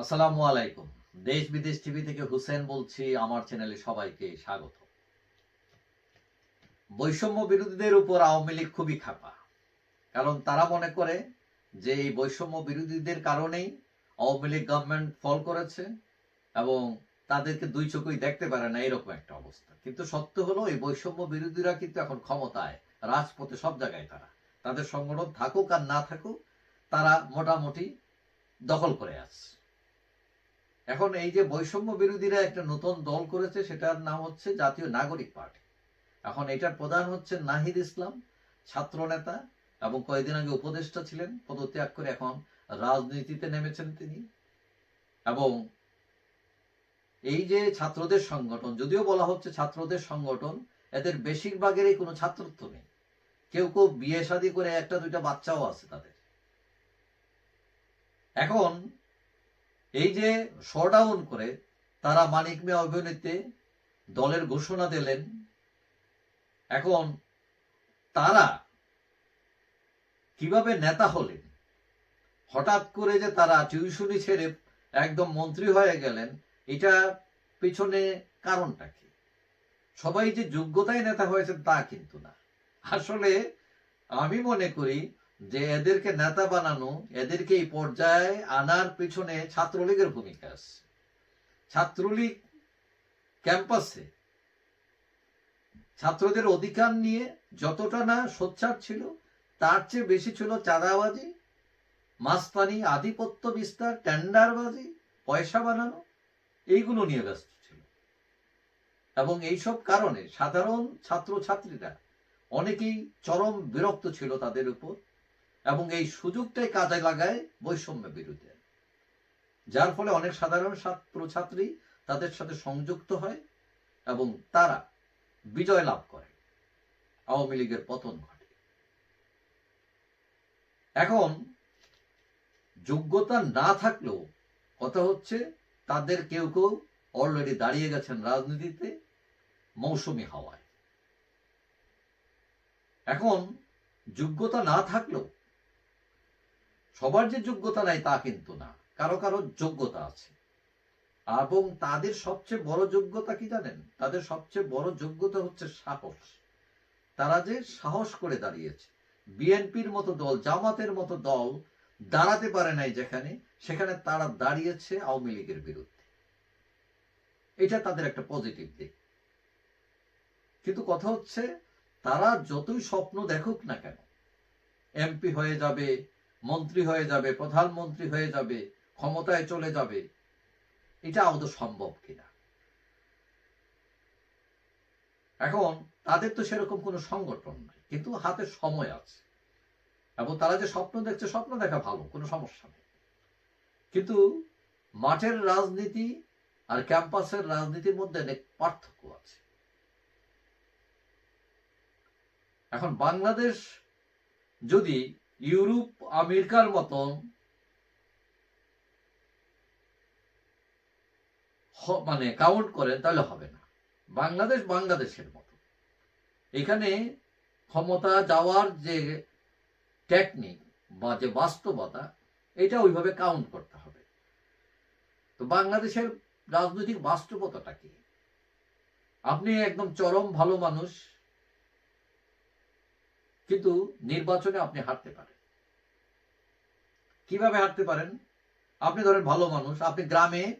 আসসালামু আলাইকুম। দেশ বিদেশ টিভি থেকে হুসেন বলছি, আমার চ্যানেলে সবাইকে স্বাগত। বৈষম্য বিরোধীদের উপর আওয়ামী লীগ খুবই খাপা। কারণ তারা মনে করে যে এই বৈষম্য বিরোধীদের কারণেই আওয়ামী লীগ গভর্নমেন্ট ফল করেছে এবং তাদেরকে দুই চোখই দেখতে পারে না, এরকম একটা অবস্থা। কিন্তু সত্য হলো, এই বৈষম্য বিরোধীরা কিন্তু এখন ক্ষমতায়, রাজপথে সব জায়গায় তারা। তাদের সংগঠন থাকুক আর না থাকুক, তারা মোটামুটি দখল করে আছে। এখন এই যে বৈষম্য বিরোধীরা একটা নতুন দল করেছে, সেটার নাম হচ্ছে জাতীয় নাগরিক পার্টি। এখন এটার প্রধান হচ্ছে নাহিদ ইসলাম, ছাত্র নেতা এবং কয়েকদিন আগে উপদেষ্টা ছিলেন, পদত্যাগ করে এখন রাজনীতিতে নেমেছেন তিনি। এবং এই যে ছাত্রদের সংগঠন, যদিও বলা হচ্ছে ছাত্রদের সংগঠন, এদের বেশিরভাগেরই কোনো ছাত্রত্ব নেই। কেউ কেউ বিয়ে শাদী করে একটা দুইটা বাচ্চাও আছে তাদের। এখন এই যে শোডাউন করে তারা মানিক মিয়া অভিনীতে দলের ঘোষণা দিলেন, এখন তারা কীভাবে নেতা হলেন? হঠাৎ করে যে তারা টিউশনি ছেড়ে একদম মন্ত্রী হয়ে গেলেন, এটা পিছনে কারণটা কি? সবাই যে যোগ্যতায় নেতা হয়েছেন তা কিন্তু না। আসলে আমি মনে করি যে এদেরকে নেতা বানানো, এদেরকে এই পর্যায়ে আনার পিছনে ছাত্রলীগের ভূমিকা আছে। ছাত্রলীগ ক্যাম্পাসে ছাত্রদের অধিকার নিয়ে যতটা না সোচ্চার ছিল, তার চেয়ে বেশি ছিল চাঁদাবাজি, মাস্তানি, আধিপত্য বিস্তার, টেন্ডারবাজি, পয়সা বানানো, এইগুলো নিয়ে ব্যস্ত ছিল। এবং এইসব কারণে সাধারণ ছাত্র ছাত্রীরা অনেকেই চরম বিরক্ত ছিল তাদের উপর। এবং এই সুযোগটাই কাজে লাগায় বৈষম্য বিরুদ্ধে যার ফলে অনেক সাধারণ ছাত্র ছাত্রী তাদের সাথে সংযুক্ত হয় এবং তারা বিজয় লাভ করে, আওয়ামী লীগের পতন ঘটে। এখন যোগ্যতা না থাকলেও কথা হচ্ছে তাদের কেউ কেউ অলরেডি দাঁড়িয়ে গেছেন রাজনীতিতে মৌসুমি হাওয়ায়। এখন যোগ্যতা না থাকলেও সবার যে যোগ্যতা নাই তা কিন্তু না। কারও কারও যোগ্যতা আছে। এবং তাদের সবচেয়ে বড় যোগ্যতা কি জানেন? তাদের সবচেয়ে বড় যোগ্যতা হচ্ছে সাহস। তারা যে সাহস করে দাঁড়িয়েছে। বিএনপির মতো দল, জামাতের মতো দল দাঁড়াতে পারে নাই যেখানে, সেখানে তারা দাঁড়িয়েছে আওয়ামী লীগের বিরুদ্ধে। এটা তাদের একটা পজিটিভ দিক। কিন্তু কথা হচ্ছে, তারা যতই স্বপ্ন দেখুক না কেন, এমপি হয়ে যাবে মন্ত্রী হয়ে যাবে, প্রধানমন্ত্রী হয়ে যাবে, ক্ষমতায় চলে যাবে, এটা আদৌ সম্ভব কিনা? এখন তাদের তো সেরকম কোনো সংগঠন নাই, কিন্তু হাতে সময় আছে। এবং তারা যে স্বপ্ন দেখছে, স্বপ্ন দেখা ভালো, কোনো সমস্যা নেই। কিন্তু মাঠের রাজনীতি আর ক্যাম্পাসের রাজনীতির মধ্যে অনেক পার্থক্য আছে। এখন বাংলাদেশ যদি ইউরোপ, আমেরিকার মতন হ- মানে কাউন্ট করেন তাহলে হবে না। বাংলাদেশ বাংলাদেশের মতো। এখানে ক্ষমতা যাওয়ার যে টেকনিক বা যে বাস্তবতা, এটা ওইভাবে কাউন্ট করতে হবে। তো বাংলাদেশের রাজনৈতিক বাস্তবতাটা কি? আপনি একদম চরম ভালো মানুষ কিন্তু নির্বাচনে আপনি হারতে পারেন। কীভাবে হারতে পারেন? আপনি ধরেন ভালো মানুষ, আপনি গ্রামে,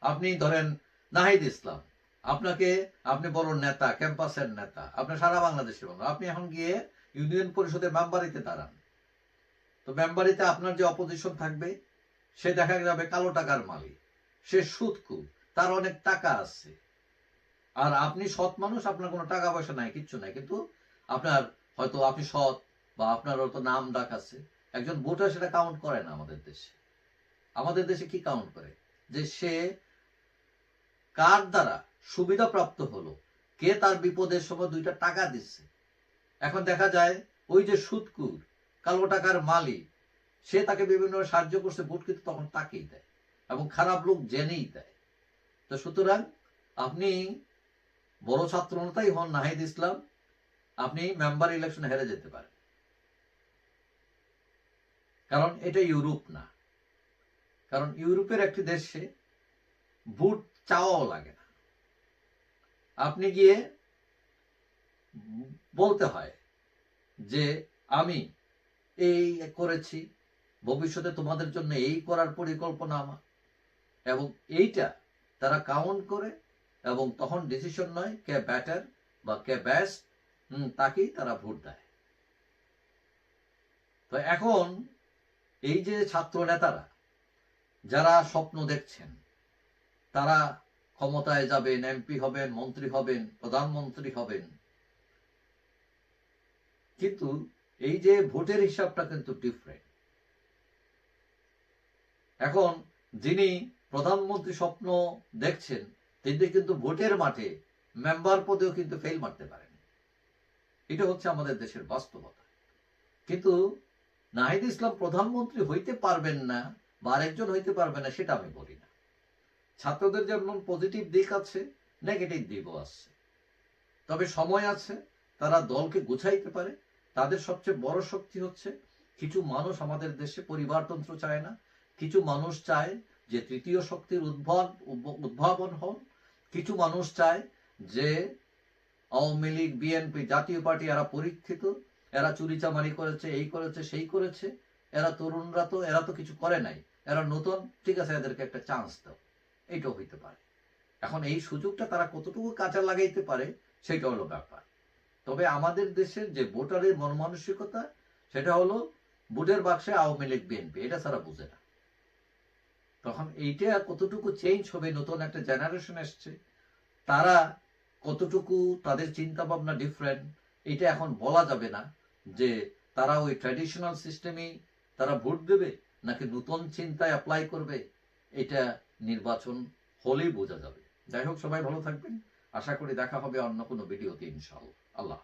আপনি ধরেন নাহিদ ইসলাম। আপনাকে আপনি বড় নেতা, ক্যাম্পাসের নেতা, আপনি সারা বাংলাদেশের মানুষ। আপনি এখন গিয়ে ইউনিয়ন পরিষদের মেম্বারিতে দাঁড়ান। তো মেম্বারিতে আপনার যে অপোজিশন থাকবে, সে দেখা যাবে কালো টাকার মালিক। সে সুদকু তার অনেক টাকা আছে। আর আপনি সৎ মানুষ, আপনার কোনো টাকা পয়সা নাই, কিচ্ছু নাই। কিন্তু আপনার হয়তো আপনি সৎ বা আপনার হয়তো নাম ডাক আছে। একজন ভোটার সেটা কাউন্ট করে না আমাদের দেশে। আমাদের দেশে কি কাউন্ট করে? যে সে কার দ্বারা সুবিধা প্রাপ্ত হলো? কে তার বিপদের সময় দুইটা টাকা দিচ্ছে? এখন দেখা যায়, ওই যে সুদকুর কালো টাকার মালিক, সে তাকে বিভিন্ন সাহায্য করছে, ভোট কিন্তু তখন তাকেই দেয় এবং খারাপ লোক জেনেই দেয়। তো সুতরাং আপনি বড় ছাত্র নেতাই হন, নাহিদ ইসলাম আপনি মেম্বার ইলেকশন হেরে যেতে পারেন। কারণ এটা ইউরোপ না। কারণ ইউরোপের একটি দেশে ভোট চাওয়াও লাগে না। আপনি গিয়ে বলতে হয় যে, আমি এই করেছি, ভবিষ্যতে তোমাদের জন্য এই করার পরিকল্পনা আমার। এবং এইটা তারা কাউন্ট করে এবং তখন ডিসিশন নয় কে ব্যাটার বা কে তাকেই তারা ভোট দেয়। তো এখন এই যে ছাত্র নেতারা, যারা স্বপ্ন দেখছেন, তারা ক্ষমতায় যাবেন, এমপি হবেন, মন্ত্রী হবেন, প্রধানমন্ত্রী হবেন। কিন্তু এই যে ভোটের হিসাবটা কিন্তু ডিফারেন্ট এখন যিনি প্রধানমন্ত্রী স্বপ্ন দেখছেন, তিনি কিন্তু ভোটের মাঠে মেম্বার পদেও কিন্তু ফেল মারতে পারেন। এটা হচ্ছে আমাদের দেশের বাস্তবতা। কিন্তু নাহিদ ইসলাম প্রধানমন্ত্রী হইতে পারবেন না বা আরেকজন হইতে পারবে না, সেটা আমি বলি না। ছাত্রদের যেমন পজিটিভ দিক আছে নেগেটিভ দিকও আছে। তবে সময় আছে, তারা দলকে গুছাইতে পারে। তাদের সবচেয়ে বড় শক্তি হচ্ছে, কিছু মানুষ আমাদের দেশে পরিবারতন্ত্র চায় না। কিছু মানুষ চায় যে তৃতীয় শক্তির উদ্ভব, উদ্ভাবন হন কিছু মানুষ চায় যে আওয়ামী লীগ, বিএনপি জাতীয় পার্টি এরা পরীক্ষিত, এরা চুরিচামারি করেছে, এই করেছে, সেই করেছে, এরা তরুণরা তো, এরা তো কিছু করে নাই, এরা নতুন, ঠিক আছে, এদেরকে একটা চান্স দাও। এইটাও হইতে পারে। এখন এই সুযোগটা তারা কতটুকু কাজে লাগাইতে পারে, সেটা হলো ব্যাপার। তবে আমাদের দেশের যে ভোটারের মন মানসিকতা সেটা হলো ভোটের বাক্সে আওয়ামী লীগ, বিএনপি, এটা তারা বুঝে না। তখন এইটা কতটুকু চেঞ্জ হবে, নতুন একটা জেনারেশন এসছে, তারা কতটুকু তাদের চিন্তা ভাবনা ডিফারেন্ট এটা এখন বলা যাবে না যে তারা ওই ট্র্যাডিশনাল সিস্টেমেই তারা ভোট দেবে নাকি নতুন চিন্তায় অ্যাপ্লাই করবে, এটা নির্বাচন হলেই বোঝা যাবে। যাই হোক, সবাই ভালো থাকবেন। আশা করি দেখা হবে অন্য কোনো ভিডিওতে ইনশাআল্লাহ। আল্লাহ।